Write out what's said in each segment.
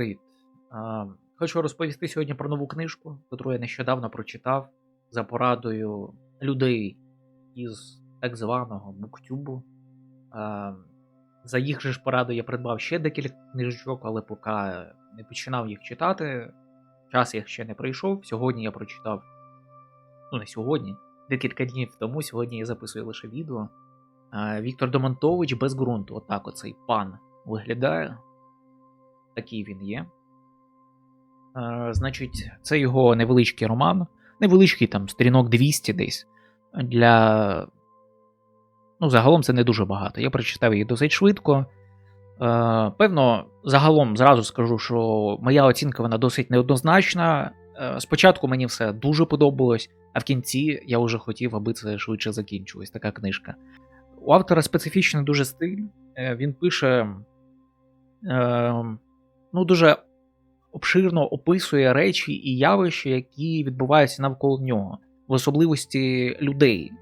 Привіт. Хочу розповісти сьогодні про нову книжку, яку я нещодавно прочитав за порадою людей із так званого буктюбу. За їх же ж порадою я придбав ще декілька книжечок, але поки не починав їх читати. Час їх ще не пройшов. Сьогодні я прочитав. Ну, не сьогодні, декілька днів тому. Сьогодні я записую лише відео. Віктор Домонтович без ґрунту. Отак оцей пан виглядає. Такий він є. Е, Значить, це його невеличкий роман. Невеличкий там сторінок 200 десь. Для. Ну, загалом це не дуже багато. Я прочитав її досить швидко. Е, Певно, загалом зразу скажу, що моя оцінка вона досить неоднозначна. Е, Спочатку мені все дуже подобалось, а в кінці я вже хотів, аби це швидше закінчилось, така книжка. У автора специфічний дуже стиль. Е, Він пише е, ну, дуже обширно описує речі і явища, які відбуваються навколо нього, в особливості людей.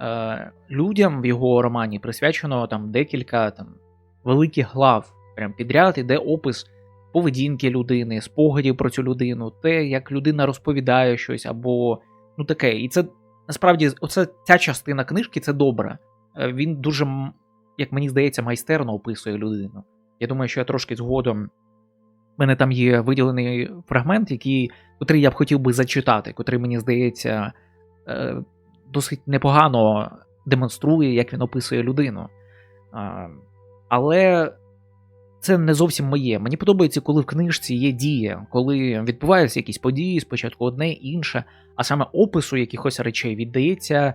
Е, людям в його романі присвячено там декілька там, великих глав прям підряд, іде опис поведінки людини, спогадів про цю людину, те, як людина розповідає щось, або ну таке. І це насправді оце, ця частина книжки це добре. Е, Він дуже, як мені здається, майстерно описує людину. Я думаю, що я трошки згодом. Мене там є виділений фрагмент, який, котрий я б хотів би зачитати, котрий, мені здається, е, досить непогано демонструє, як він описує людину. Але це не зовсім моє. Мені подобається, коли в книжці є дія, коли відбуваються якісь події, спочатку одне, інше, а саме опису якихось речей віддається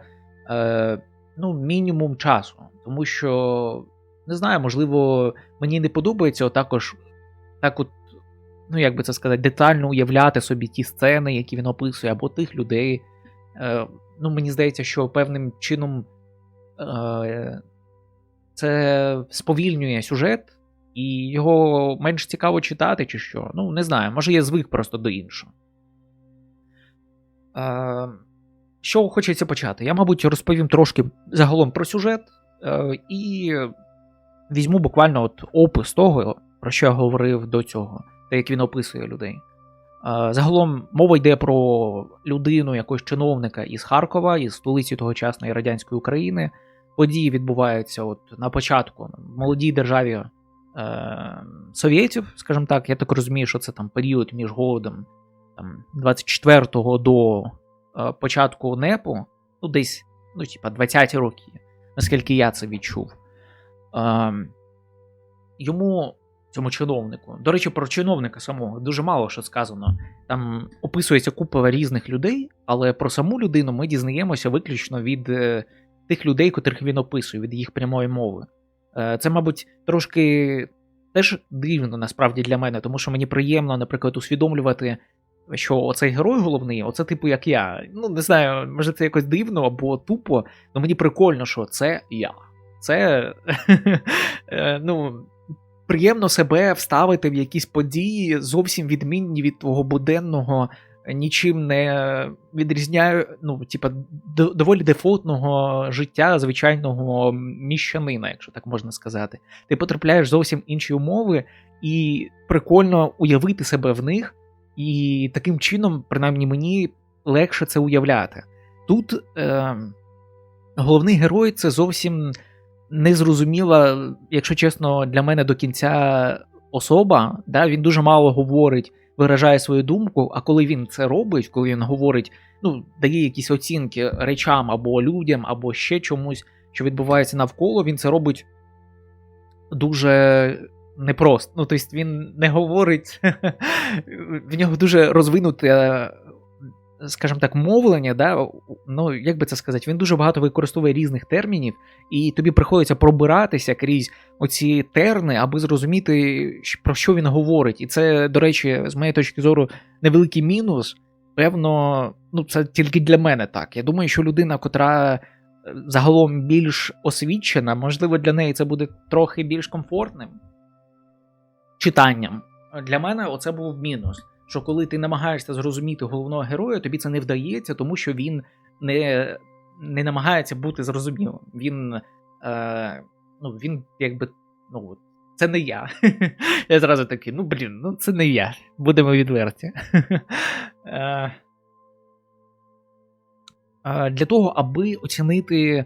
е, ну, мінімум часу. Тому що, не знаю, можливо, мені не подобається також так от, ну як би це сказати, детально уявляти собі ті сцени, які він описує, або тих людей. Е, ну, мені здається, що певним чином е, це сповільнює сюжет, і його менш цікаво читати, чи що. Ну, не знаю, може я звик просто до іншого. Е, що хочеться почати? Я, мабуть, розповім трошки загалом про сюжет е, і візьму буквально от опис того, про що я говорив до цього, як він описує людей. Е, Загалом мова йде про людину, якогось чиновника із Харкова, із столиці тогочасної радянської України. Події відбуваються от на початку в молодій державі е, совєтів, скажімо так. Я так розумію, що це там період між голодом там, 24-го до е, початку НЕПу, ну десь ну, типа 20-ті роки, наскільки я це відчув. Е, йому цьому чиновнику. До речі, про чиновника самого дуже мало що сказано. Там описується купа різних людей, але про саму людину ми дізнаємося виключно від е, тих людей, котрих він описує, від їх прямої мови. Е, це, мабуть, трошки теж дивно насправді для мене, тому що мені приємно, наприклад, усвідомлювати, що оцей герой головний, оце типу як я. Ну, не знаю, може це якось дивно або тупо, але мені прикольно, що це я. Це е, ну, приємно себе вставити в якісь події, зовсім відмінні від твого буденного, нічим не відрізняю, ну, типа, доволі дефолтного життя звичайного міщанина, якщо так можна сказати. Ти потрапляєш зовсім інші умови, і прикольно уявити себе в них, і таким чином, принаймні мені, легше це уявляти. Тут е, головний герой це зовсім незрозуміла, якщо чесно, для мене до кінця особа. Да? Він дуже мало говорить, виражає свою думку, а коли він це робить, коли він говорить, ну, дає якісь оцінки речам або людям, або ще чомусь, що відбувається навколо, він це робить дуже непросто. Ну, тобто він не говорить, в нього дуже розвинуте скажімо так, мовлення, да, ну як би це сказати, він дуже багато використовує різних термінів, і тобі приходиться пробиратися крізь оці терни, аби зрозуміти, про що він говорить. І це, до речі, з моєї точки зору, невеликий мінус. Певно, ну це тільки для мене так. Я думаю, що людина, котра е, загалом більш освічена, можливо, для неї це буде трохи більш комфортним читанням. Для мене оце був мінус що коли ти намагаєшся зрозуміти головного героя, тобі це не вдається, тому що він не не намагається бути зрозумілим. Він е, ну, він якби ну, це не я. Я зразу такий, ну блін, ну це не я. Будемо відверті. Е, е, Для того, аби оцінити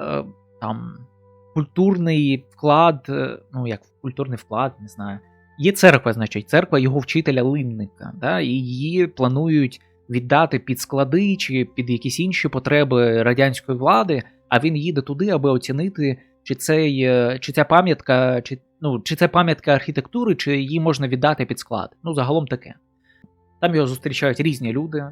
е, там культурний вклад, ну як культурний вклад, не знаю. Є церква, значить, церква його вчителя линника, да, і її планують віддати під склади чи під якісь інші потреби радянської влади, а він їде туди, аби оцінити, чи цей, е, чи ця пам'ятка, чи, ну, чи це пам'ятка архітектури, чи її можна віддати під склад. Ну, загалом таке. Там його зустрічають різні люди.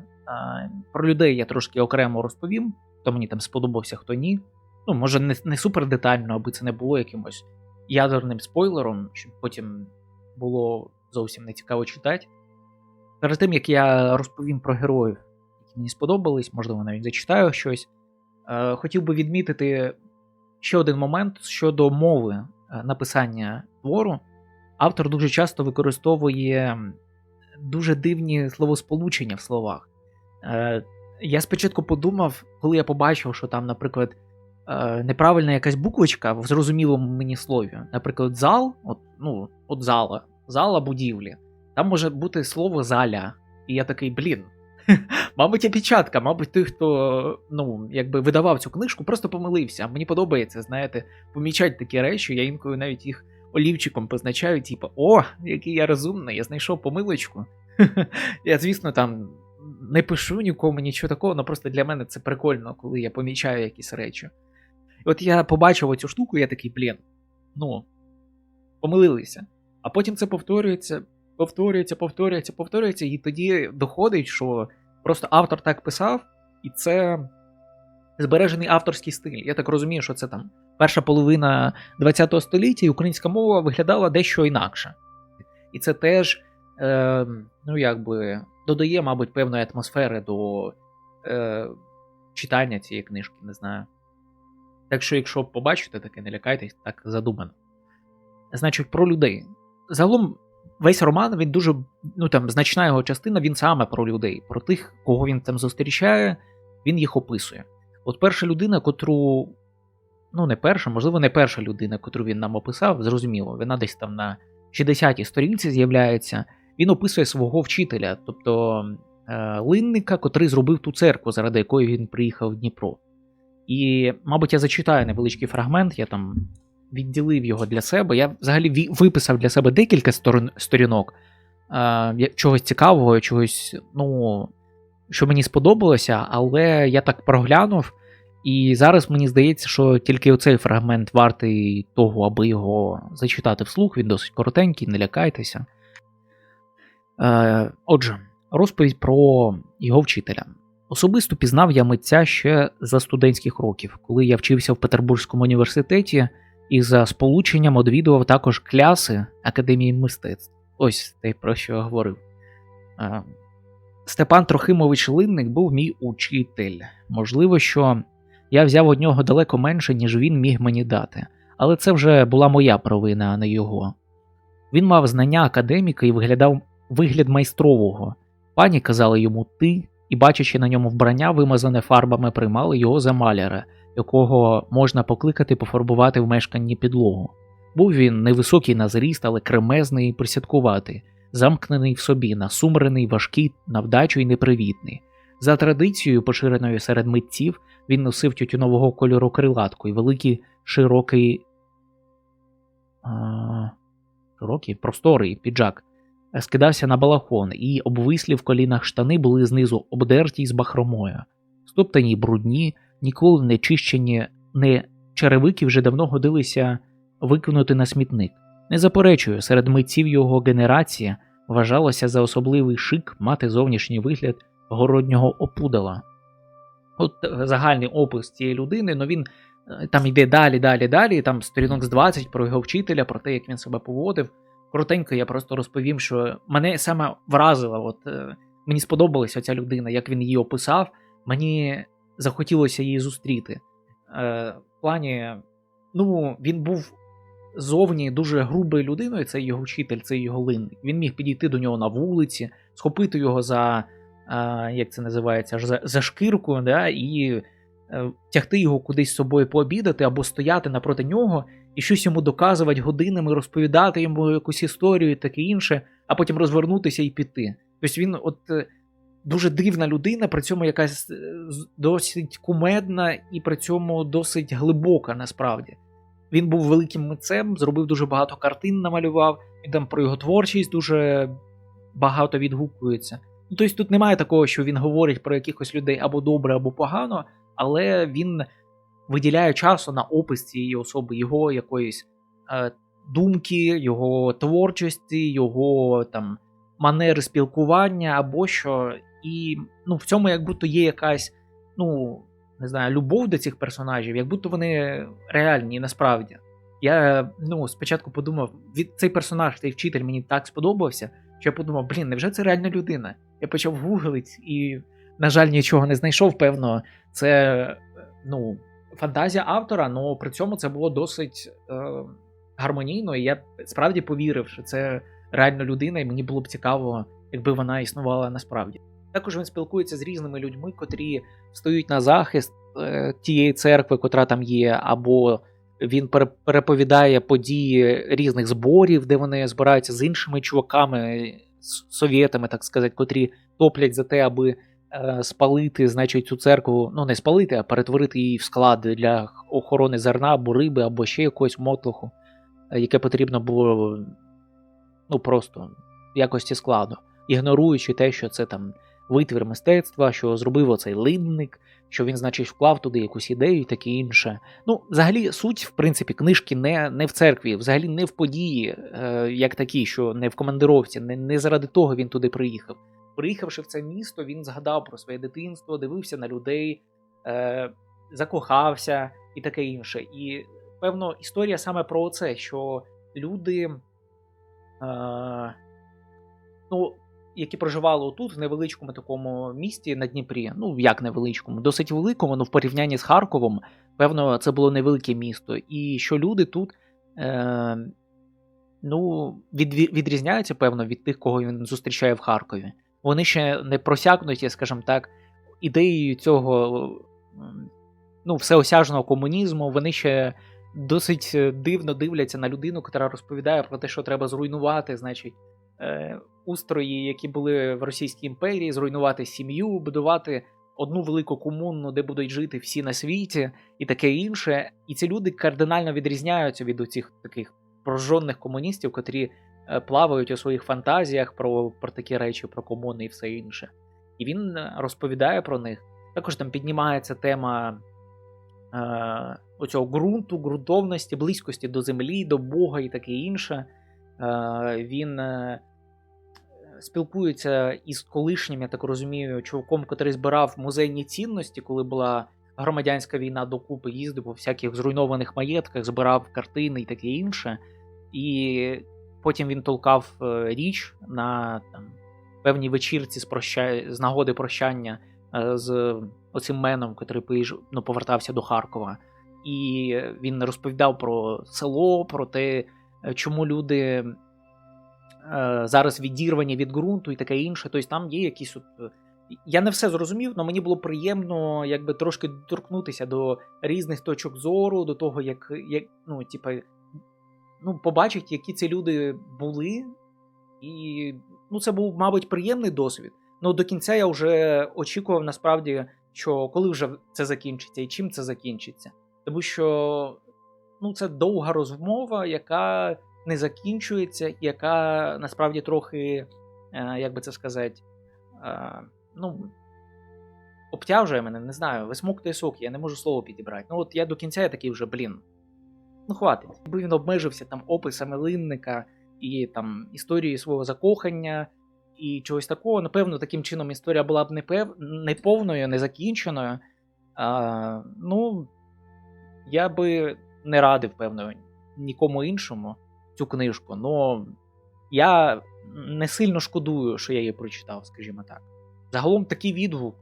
Про людей я трошки окремо розповім, хто мені там сподобався, хто ні. Ну, може, не, не супер детально, аби це не було якимось ядерним спойлером, щоб потім було зовсім не цікаво читати. Перед тим як я розповім про героїв, які мені сподобались, можливо, навіть зачитаю щось. е, Хотів би відмітити ще один момент щодо мови е, написання твору. Автор дуже часто використовує дуже дивні словосполучення в словах. Е, Я спочатку подумав, коли я побачив, що там, наприклад, е, неправильна якась буквочка в зрозумілому мені слові. Наприклад, зал, от, ну, от зала, зала будівлі. Там може бути слово заля. І я такий, блін. Мабуть, я печатка, мабуть, той, хто ну, якби видавав цю книжку, просто помилився. Мені подобається, знаєте, помічати такі речі, я інколи навіть їх олівчиком позначаю, типу, о, який я розумний, я знайшов помилочку. Я, звісно, там не пишу нікому нічого такого, але просто для мене це прикольно, коли я помічаю якісь речі. От я побачив оцю штуку, я такий, блін, ну, помилилися. А потім це повторюється, повторюється, повторюється, повторюється, і тоді доходить, що просто автор так писав, і це збережений авторський стиль. Я так розумію, що це там перша половина ХХ століття, і українська мова виглядала дещо інакше. І це теж, е, ну якби, додає, мабуть, певної атмосфери до е, читання цієї книжки, не знаю. Так що, якщо побачите таке, не лякайтесь, так задумано. Значить, про людей. Загалом, весь роман, він дуже, ну там, значна його частина, він саме про людей, про тих, кого він там зустрічає, він їх описує. От перша людина, котру. Ну, не перша, можливо, не перша людина, котру він нам описав, зрозуміло, вона десь там на 60-й сторінці з'являється. Він описує свого вчителя, тобто е, линника, котрий зробив ту церкву, заради якої він приїхав в Дніпро. І, мабуть, я зачитаю невеличкий фрагмент, я там відділив його для себе. Я взагалі виписав для себе декілька сторінок е, чогось цікавого, чогось, ну, що мені сподобалося, але я так проглянув. І зараз мені здається, що тільки оцей фрагмент вартий того, аби його зачитати вслух. Він досить коротенький, не лякайтеся. Е, отже, розповідь про його вчителя. Особисто пізнав я митця ще за студентських років, коли я вчився в Петербурзькому університеті і за сполученням одвідував також кляси Академії мистецтв. Ось те, про що я говорив. Е, Степан Трохимович Линник був мій учитель. Можливо, що я взяв од нього далеко менше, ніж він міг мені дати, але це вже була моя провина, а не його. Він мав знання академіка і виглядав вигляд майстрового. Пані казали йому ти, і, бачачи на ньому вбрання, вимазане фарбами, приймали його за маляра, якого можна покликати пофарбувати в мешканні підлогу. Був він невисокий на зріст, але кремезний і присядкуватий, замкнений в собі, насумрений, важкий, на вдачу і непривітний. За традицією, поширеною серед митців, він носив тютюнового кольору крилатку і великий широкий. Широкий, просторий піджак. Скидався на балахон, і обвислі в колінах штани були знизу обдерті з бахромою. Стоптані брудні, ніколи не чищені, не черевики вже давно годилися викинути на смітник. Не заперечую, серед митців його генерації вважалося за особливий шик мати зовнішній вигляд городнього опудала. От е, загальний опис цієї людини, ну він е, там йде далі, далі, далі. Там сторінок з 20 про його вчителя, про те, як він себе поводив. Коротенько я просто розповім, що мене саме вразила, от е, мені сподобалася ця людина, як він її описав. Мені захотілося її зустріти. Е, в плані, ну, він був зовні дуже грубою людиною, це його вчитель, це його линник. Він міг підійти до нього на вулиці, схопити його за, е, як це називається, за, за шкірку, да, і тягти його кудись з собою пообідати або стояти напроти нього і щось йому доказувати годинами, розповідати йому якусь історію і таке інше, а потім розвернутися і піти. Тобто він от е, дуже дивна людина, при цьому якась е, досить кумедна і при цьому досить глибока насправді. Він був великим митцем, зробив дуже багато картин, намалював. Він там про його творчість дуже багато відгукується. Ну, тобто тут немає такого, що він говорить про якихось людей або добре, або погано, але він виділяє часу на опис цієї особи, його якоїсь е, думки, його творчості, його там манери спілкування або що. І ну, в цьому як будто є якась, ну, не знаю, любов до цих персонажів, як будто вони реальні насправді. Я ну, спочатку подумав, від цей персонаж, цей вчитель мені так сподобався, що я подумав, блін, невже це реальна людина? Я почав гуглити і, на жаль, нічого не знайшов. Певно, це ну, фантазія автора, але при цьому це було досить е, гармонійно, і я справді повірив, що це реальна людина, і мені було б цікаво, якби вона існувала насправді. Також він спілкується з різними людьми, котрі стоять на захист е, тієї церкви, котра там є, або він переповідає події різних зборів, де вони збираються з іншими чуваками, совєтами, так сказати, котрі топлять за те, аби спалити, значить, цю церкву, ну не спалити, а перетворити її в склад для охорони зерна або риби, або ще якогось мотлуху, е, яке потрібно було ну просто в якості складу, ігноруючи те, що це там витвір мистецтва, що зробив оцей линник, що він, значить, вклав туди якусь ідею і таке інше. Ну, взагалі, суть, в принципі, книжки не, не в церкві, взагалі не в події, е, як такі, що не в командировці, не, не заради того він туди приїхав. Приїхавши в це місто, він згадав про своє дитинство, дивився на людей, е, закохався і таке інше. І певно, історія саме про це, що люди, е, ну, які проживали тут, в невеличкому такому місті на Дніпрі, ну як невеличкому, досить великому, ну в порівнянні з Харковом, певно, це було невелике місто. І що люди тут е, ну, від, відрізняються, певно, від тих, кого він зустрічає в Харкові. Вони ще не просякнуті, скажімо так, ідеєю цього ну, всеосяжного комунізму, вони ще досить е, дивно дивляться на людину, яка розповідає про те, що треба зруйнувати, значить, е, устрої, які були в Російській імперії, зруйнувати сім'ю, будувати одну велику комуну, де будуть жити всі на світі, і таке інше. І ці люди кардинально відрізняються від оцих таких прожжених комуністів, котрі плавають у своїх фантазіях про, про такі речі, про комуни і все інше. І він е, розповідає про них. Також там піднімається тема е, оцього ґрунту, ґрунтовності, близькості до землі, до Бога і таке інше. Е, він е, спілкується із колишнім, я так розумію, чуваком, який збирав музейні цінності, коли була громадянська війна докупи, їздив по всяких зруйнованих маєтках, збирав картини і таке інше. І потім він толкав е, річ на там, певній вечірці з, проща... з нагоди прощання е, з оцим меном, поїж... ну, повертався до Харкова. І він розповідав про село, про те, е, чому люди зараз відірвані від ґрунту і таке інше. Тобто там є якісь. От... Я не все зрозумів, але мені було приємно якби трошки доторкнутися до різних точок зору, до того, як, як ну, типа, ну, побачити, які ці люди були. І ну, це був, мабуть, приємний досвід. Ну, до кінця я вже очікував насправді, що коли вже це закінчиться і чим це закінчиться. Тому що ну, це довга розмова, яка не закінчується, яка насправді трохи, е, як би це сказати, е, ну, обтяжує мене, не знаю, висмоктує сок, я не можу слово підібрати. Ну, от я до кінця я такий вже, блін. Ну, хватить. Якби він обмежився там описами линника і там історією свого закохання і чогось такого, напевно, таким чином історія була б непев... неповною, незакінченою. А, ну, я би не радив, певно, нікому іншому цю книжку. Ну, я не сильно шкодую, що я її прочитав, скажімо так. Загалом такий відгук.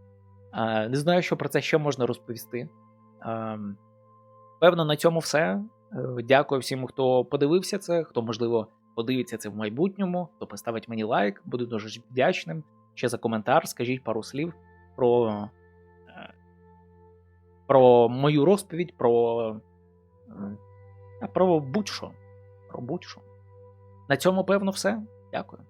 Не знаю, що про це ще можна розповісти. А, певно, на цьому все. Е, Дякую всім, хто подивився це, хто, можливо, подивиться це в майбутньому, хто поставить мені лайк, буду дуже вдячним. Ще за коментар, скажіть пару слів про е, про мою розповідь, про, про будь-що. Про будь-що. На цьому, певно, все. Дякую.